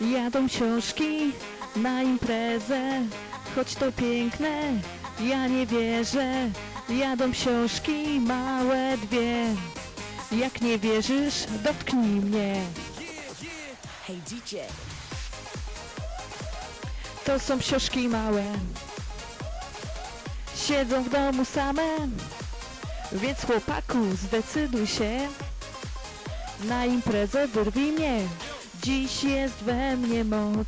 Jadą książki na imprezę, choć to piękne, ja nie wierzę. Jadą książki małe dwie. Jak nie wierzysz, dotknij mnie. Hey DJ, To są książki małe. Siedzą w domu same, więc chłopaku zdecyduj się. Na imprezę wyrwij mnie. Dziś jest we mnie moc.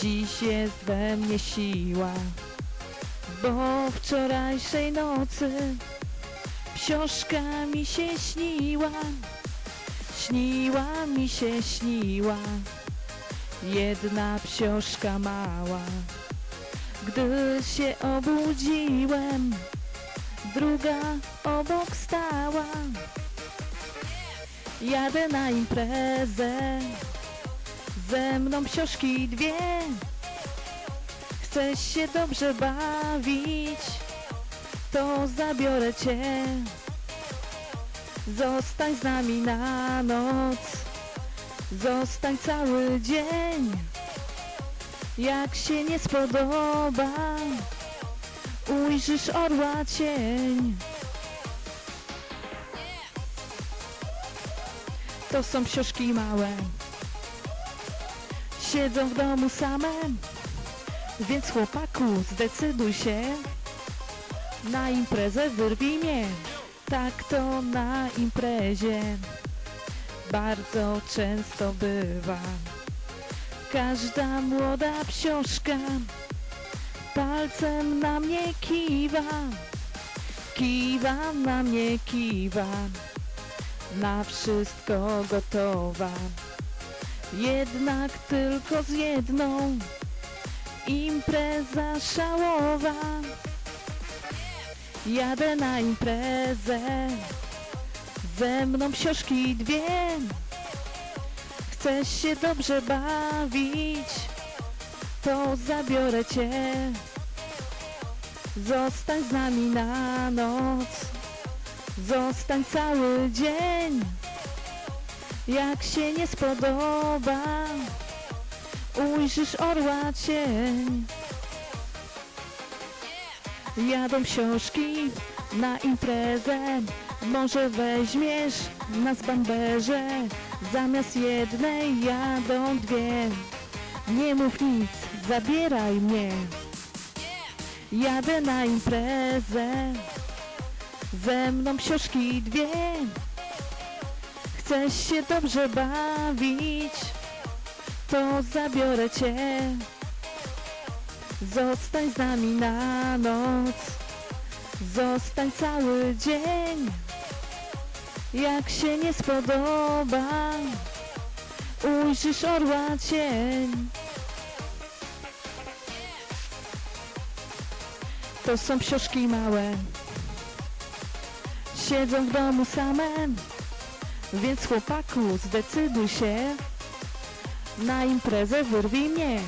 Dziś jest we mnie siła. Bo wczorajszej nocy książka mi się śniła. Śniła mi się śniła. Jedna psioszka mała. Gdy się obudziłem, druga obok stała. Jadę na imprezę, ze mną psioszki dwie. Chcesz się dobrze bawić, to zabiorę cię. Zostań z nami na noc. Zostań cały dzień. Jak się nie spodoba, ujrzysz orła cień. To są książki małe. Siedzą w domu same, więc chłopaku zdecyduj się. Na imprezę wyrwij mnie. Tak to na imprezie bardzo często bywa. Każda młoda psioszka palcem na mnie kiwa, kiwa na mnie kiwa, na wszystko gotowa. Jednak tylko z jedną impreza szałowa. Jadę na imprezę, ze mną książki dwie. Chcesz się dobrze bawić, to zabiorę cię. Zostań z nami na noc, zostań cały dzień. Jak się nie spodoba, ujrzysz orła cień. Jadą książki na imprezę, może weźmiesz nas bamberze, zamiast jednej jadą dwie. Nie mów nic, zabieraj mnie. Jadę na imprezę, ze mną książki dwie. Chcesz się dobrze bawić, to zabiorę cię. Zostań z nami na noc, zostań cały dzień. Jak się nie spodoba, ujrzysz orła cień. To są książki małe, siedzą w domu same, więc chłopaku zdecyduj się, na imprezę wyrwij mnie.